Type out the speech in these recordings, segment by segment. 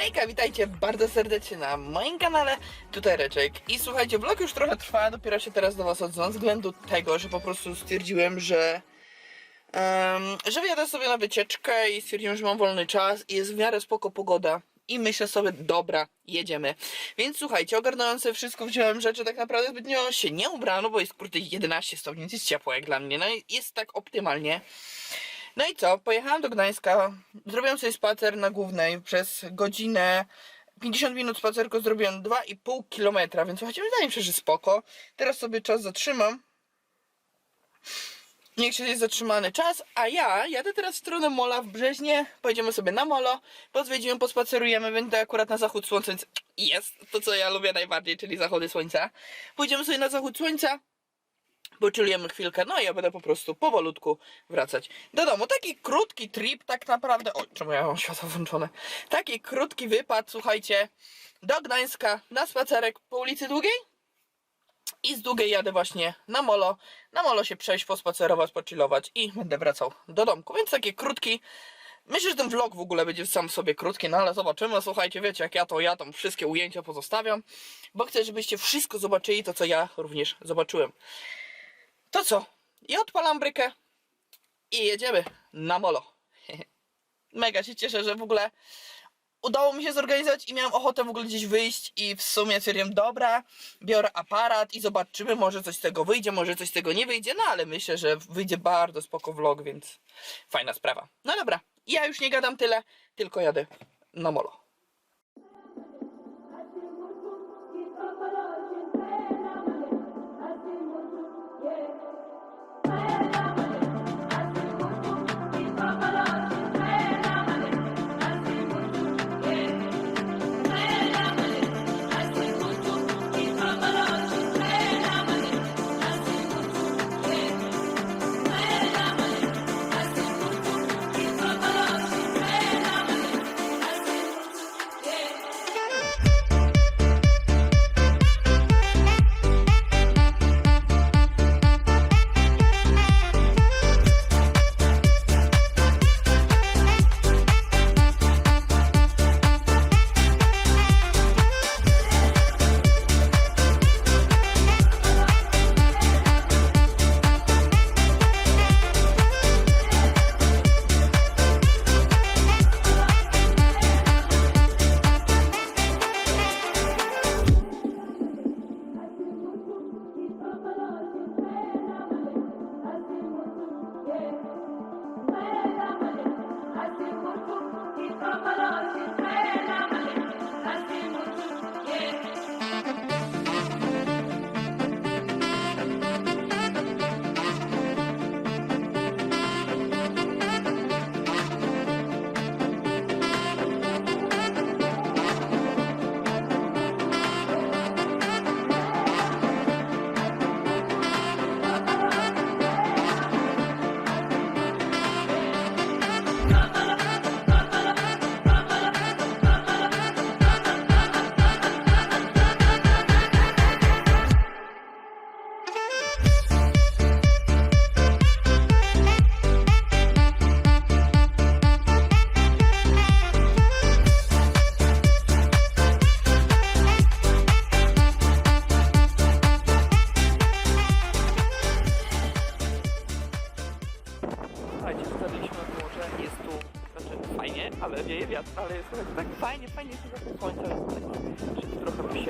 Hejka, witajcie bardzo serdecznie na moim kanale, tutaj Reczek i słuchajcie, vlog już trochę trwa, dopiero się teraz do was odzywam, z względu tego, że po prostu stwierdziłem, że em, że wyjadę sobie na wycieczkę i stwierdziłem, że mam wolny czas i jest w miarę spoko pogoda i myślę sobie, dobra, jedziemy. Więc słuchajcie, ogarnąłem sobie wszystko, wziąłem rzeczy, tak naprawdę zbytnio się nie ubrano, bo jest kurde 11 stopni, więc jest ciepło jak dla mnie, no jest tak optymalnie. No i co? Pojechałam do Gdańska, zrobiłam sobie spacer na głównej przez godzinę. 50 minut spacerku zrobiłem 2,5 km, więc słuchajcie, wydaje mi się, że spoko. Teraz sobie czas zatrzymam. Niech się jest zatrzymany czas, a ja jadę teraz w stronę Mola w Brzeźnie. Pojedziemy sobie na Molo, pozwiedzimy, pospacerujemy. Będę akurat na zachód słońca, więc jest to, co ja lubię najbardziej, czyli zachody słońca. Pójdziemy sobie na zachód słońca, poczulujemy chwilkę, no i ja będę po prostu powolutku wracać do domu. Taki krótki trip tak naprawdę, o czemu ja mam światło włączone, taki krótki wypad, słuchajcie, do Gdańska na spacerek po ulicy Długiej i z Długiej jadę właśnie na molo, na molo się przejść, pospacerować, pochillować i będę wracał do domku, więc taki krótki Myślę, że ten vlog w ogóle będzie sam sobie krótki, no ale zobaczymy. Słuchajcie, wiecie, jak ja to ja tam wszystkie ujęcia pozostawiam, bo chcę, żebyście wszystko zobaczyli, to co ja również zobaczyłem. To co? Ja odpalam brykę i jedziemy na molo. Mega się cieszę, że w ogóle udało mi się zorganizować i miałem ochotę w ogóle gdzieś wyjść i w sumie stwierdziłem, dobra, biorę aparat i zobaczymy, może coś z tego wyjdzie, może coś z tego nie wyjdzie, no ale myślę, że wyjdzie bardzo spoko vlog, więc fajna sprawa. No dobra, ja już nie gadam tyle, tylko jadę na molo.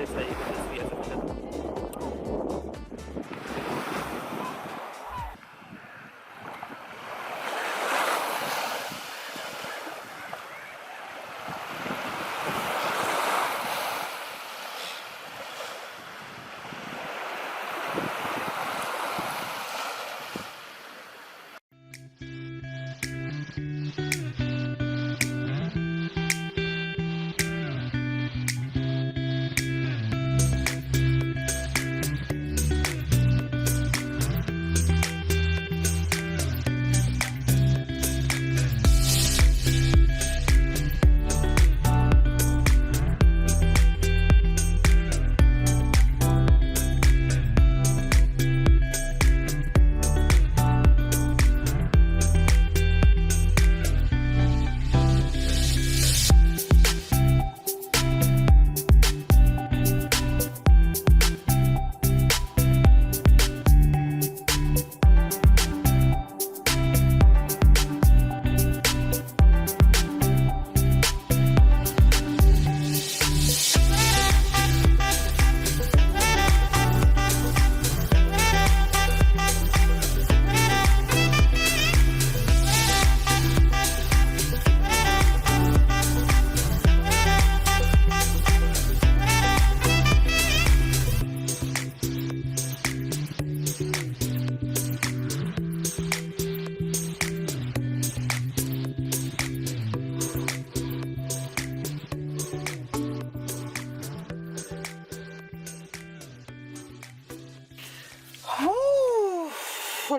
Że trochę posiedzę i wypisuję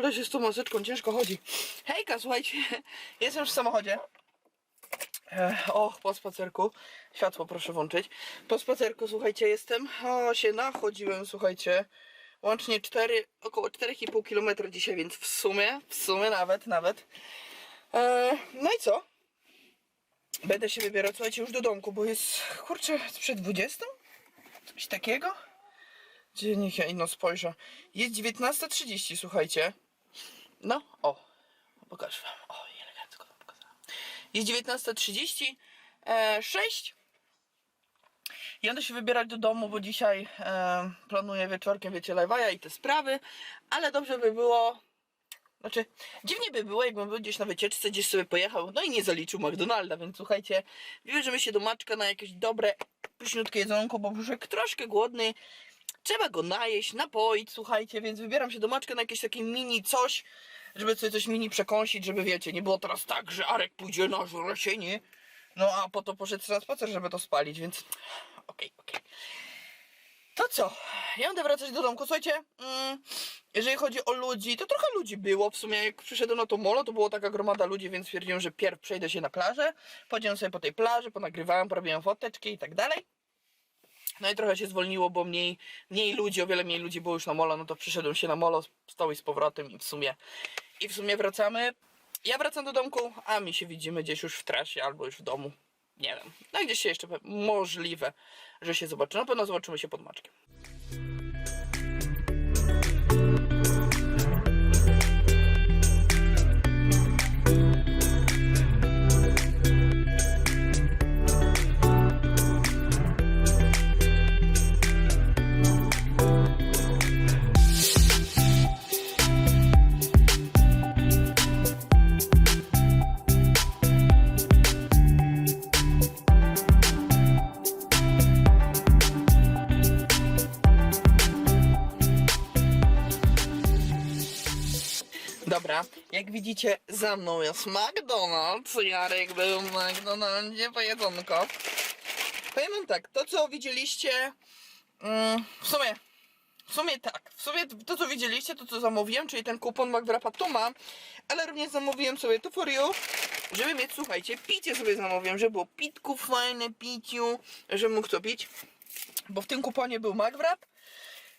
ale się z tą maseczką ciężko chodzi. Hejka, słuchajcie, jestem już w samochodzie. Ech, Och, po spacerku. Światło proszę włączyć. Po spacerku, słuchajcie, jestem. O, się nachodziłem, słuchajcie. Łącznie 4, około 4,5 km dzisiaj, więc w sumie, w sumie nawet, nawet. E, no i co? Będę się wybierać, słuchajcie, już do domku, bo jest, kurczę, przed 20? Coś takiego? Gdzie niech ja inno spojrzę. Jest 19.30, słuchajcie. No, o. Pokażę wam. O, elegancko wam pokazałam. Jest 19.30. E, 6. I będę się wybierać do domu, bo dzisiaj e, planuję wieczorkiem, wiecie, live'a i te sprawy. Ale dobrze by było... Znaczy, dziwnie by było, jakbym był gdzieś na wycieczce, gdzieś sobie pojechał, no i nie zaliczył McDonalda, więc słuchajcie, wybierzemy się do Maczka na jakieś dobre, pyszniutkie jedzonko, bo brzuszek troszkę głodny, trzeba go najeść, napoić, słuchajcie, więc wybieram się do Maczka na jakieś takie mini coś, żeby sobie coś mini przekąsić, żeby wiecie, nie było teraz tak, że Arek pójdzie na żurasienie, no a po to poszedł na spacer, żeby to spalić, więc okej, okej. To co? Ja będę wracać do domku. Słuchajcie, mm, jeżeli chodzi o ludzi, to trochę ludzi było. W sumie jak przyszedłem na to molo, to było taka gromada ludzi, więc stwierdziłem, że pierw przejdę się na plażę. Podziałem sobie po tej plaży, ponagrywałem, porobiłem foteczki i tak dalej. No i trochę się zwolniło, bo mniej, mniej ludzi, o wiele mniej ludzi było już na molo, no to przyszedłem się na molo, stał i z powrotem i w sumie, i w sumie wracamy. Ja wracam do domku, a my się widzimy gdzieś już w trasie albo już w domu. Nie wiem. No i gdzieś się jeszcze możliwe, że się zobaczy. Na pewno zobaczymy się pod maczkiem. Widzicie, za mną jest McDonald's. Jarek był w McDonaldzie, po jedzonko. Powiem wam tak, to co widzieliście, mm, w sumie, w sumie tak, w sumie to co widzieliście, to co zamówiłem, czyli ten kupon McWrapa tu mam, ale również zamówiłem sobie to for you, żeby mieć, słuchajcie, picie sobie zamówiłem, żeby było pitku fajne, piciu, żeby mógł to pić, bo w tym kuponie był McWrap,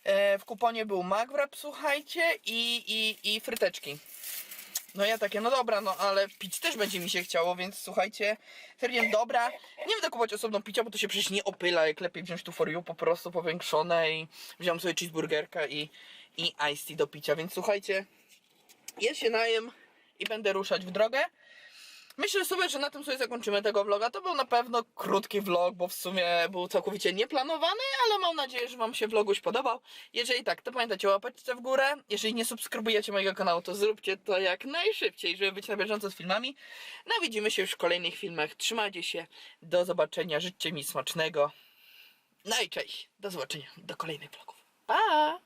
E, w kuponie był McWrap, słuchajcie, i, i, i fryteczki. No ja takie, no dobra, no ale pić też będzie mi się chciało, więc słuchajcie, stwierdziłem, dobra, nie będę kupować osobno picia, bo to się przecież nie opyla, jak lepiej wziąć tu for you po prostu powiększone i wziąłem sobie cheeseburgerka i, i iced tea do picia, więc słuchajcie, ja się najem i będę ruszać w drogę. Myślę sobie, że na tym sobie zakończymy tego vloga. To był na pewno krótki vlog, bo w sumie był całkowicie nieplanowany, ale mam nadzieję, że Wam się vloguś podobał. Jeżeli tak, to pamiętajcie o łapeczce w górę. Jeżeli nie subskrybujecie mojego kanału, to zróbcie to jak najszybciej, żeby być na bieżąco z filmami. No widzimy się już w kolejnych filmach. Trzymajcie się, do zobaczenia, życzcie mi smacznego. No i cześć, do zobaczenia, do kolejnych vlogów. Pa!